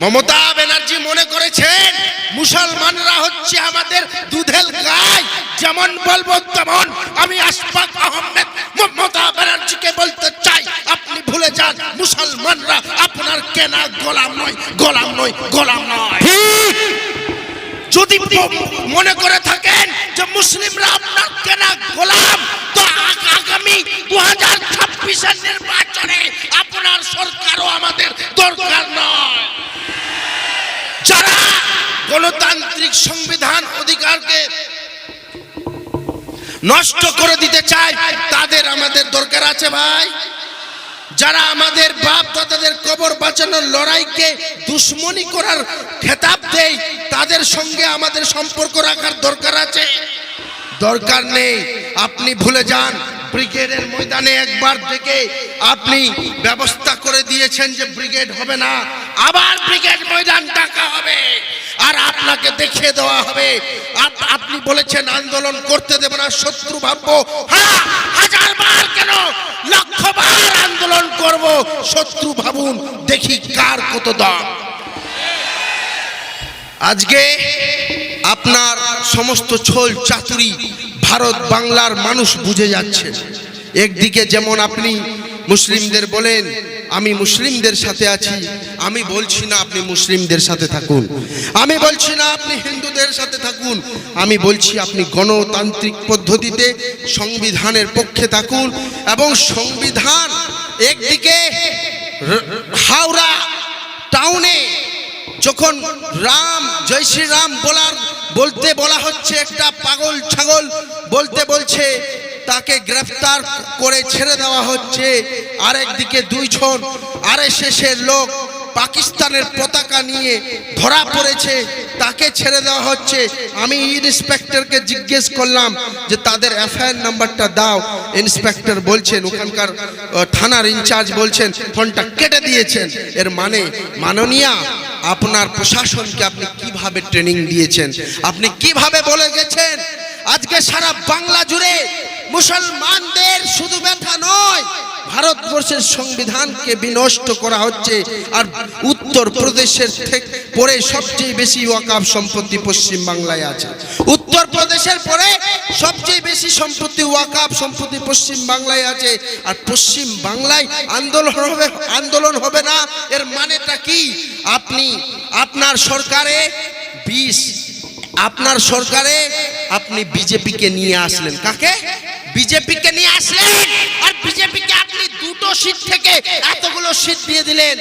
মমতা ব্যানার্জি মনে করেছেন মুসলমানরা হচ্ছে আমাদের দুধেল গাই। যেমন বলব তেমন আমি আশফাক আহমেদ মমতা ব্যানার্জিকে বলতে চাই আপনি ভুলে যান মুসলমানরা আপনার কেনা গোলাম নয় গোলাম নয় গোলাম নয়। যদি মনে করে থাকেন যে মুসলিমরা আপনার কেনা গোলাম তো আগামী দু হাজার ছাব্বিশের নির্বাচনে আপনার সরকারও আমাদের দরকার নয় যারা গণতান্ত্রিক সংবিধান অধিকারকে নষ্ট করে দিতে চায়, তাদের আমাদের দরকার আছে ভাই। যারা আমাদের বাপ দাদাদের কবর বাঁচানোর লড়াইকে দুশ্মনী করার খেতাব দেয়, তাদের সঙ্গে আমাদের সম্পর্ক রাখার দরকার আছে। দরকার নেই, আপনি ভুলে যান, ব্রিগেডের ময়দানে একবার থেকে আপনি ব্যবস্থা করে দিয়েছেন যে ব্রিগেড হবে না, আবার ব্রিগেড ময়দান ডাকা হবে। আপনাকে দেখিয়ে দেওয়া হবে। আপনি বলেছেন আন্দোলন করতে দেব না, শত্রু ভাববো। হ্যাঁ হাজার বার কেন? লক্ষ বার আন্দোলন করব, শত্রু ভাবুন, দেখি কার কত দাম। আজকে আপনার সমস্ত ছোল চাতুরি ভারত বাংলার মানুষ বুঝে যাচ্ছে। একদিকে যেমন আপনি মুসলিমদের বলেন আমি মুসলিমদের সাথে আছি। আমি বলছি না আপনি মুসলিমদের সাথে থাকুন। আমি বলছি না আপনি হিন্দুদের সাথে থাকুন। আমি বলছি আপনি গণতান্ত্রিক পদ্ধতিতে সংবিধানের পক্ষে থাকুন এবং সংবিধান একদিকে হাওড়া টাউনে যখন রাম, জয় শ্রীরাম বলার, বলতে বলা হচ্ছে একটা পাগল ছাগল, বলতে বলছে তাকে গ্রেফতার করে ছেড়ে দেওয়া হচ্ছে। আরেকদিকে দুইজন, আরে শেষের লোক পাকিস্তানের পতাকা নিয়ে ধরা পড়েছে, তাকে ছেড়ে দেওয়া হচ্ছে। আমি ইন্সপেক্টরকে জিজ্ঞেস করলাম যে, তাদের এফআইআর নাম্বারটা দাও। ইন্সপেক্টর বলছেন, ওখানকার থানার ইনচার্জ বলছেন, ফোনটা কেটে দিয়েছেন। এর মানে মাননীয়া, আপনার প্রশাসনকে আপনি কীভাবে ট্রেনিং দিয়েছেন? আপনি কীভাবে বলে গেছেন? আজকে সারা বাংলা জুড়ে মুসলমানদের শুধু ব্যথা নয়, ভারতবর্ষের সংবিধানকে বিনষ্ট করা হচ্ছে আর উত্তর প্রদেশের থেকে পরে সবচেয়ে বেশি ওয়াকাব সম্পত্তি পশ্চিম বাংলায় আছে। উত্তর প্রদেশের পরে সবচেয়ে বেশি সম্পত্তি ওয়াকাব সম্পত্তি পশ্চিম বাংলায় আছে আর পশ্চিম বাংলায় আন্দোলন হবে আন্দোলন হবে না, এর মানেটা কি? আপনি, আপনার সরকারে বিষ আপনার সরকারে আপনি বিজেপিকে নিয়ে আসলেন। কাকে? বিজেপিকে নিয়ে আসলেন। আর বিজেপিকে আপনি দুটো সিট থেকে এতগুলো সিট দিয়ে দিলেন।